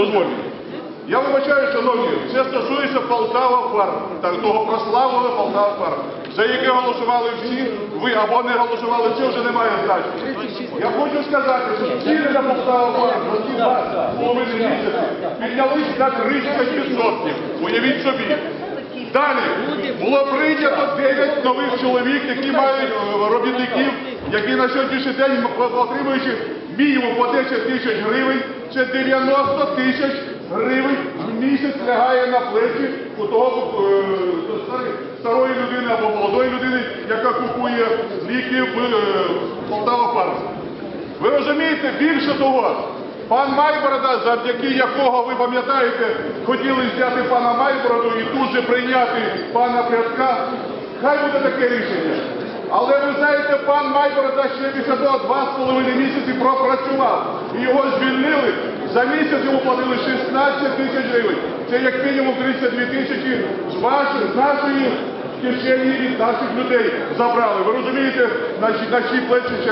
дозвольте. Я вибачаю, шановні, це стосується Полтава Фарм, так, того прославленого Полтава Фарм, за яке голосували всі, ви або не голосували, це вже не має значення. Я хочу сказати, що ціни на Полтава Фарм за ці два з половиною місяці піднялись на 30%. Уявіть собі. Далі було прийнято 9 нових чоловік, які мають е, робітників, які на сьогоднішній день отримуючи мінімум по 10 тисяч гривень, це 90 тисяч гривень в місяць лягає на плечі у того е, старої- людини або молодої людини, яка купує ліки в е, Полтава Фарм. Ви розумієте, більше того, пан Майборода, завдяки якого, ви пам'ятаєте, хотіли зняти пана Майбороду і тут же прийняти пана Прядка, хай буде таке рішення. Пан Майборода ще після того два з половиною місяці пропрацював. І його звільнили. За місяць йому платили 16 тисяч гривень. Це як мінімум 32 тисячі з вашої, з нашої кишені від наших людей забрали. Ви розумієте, наші, наші плечі ще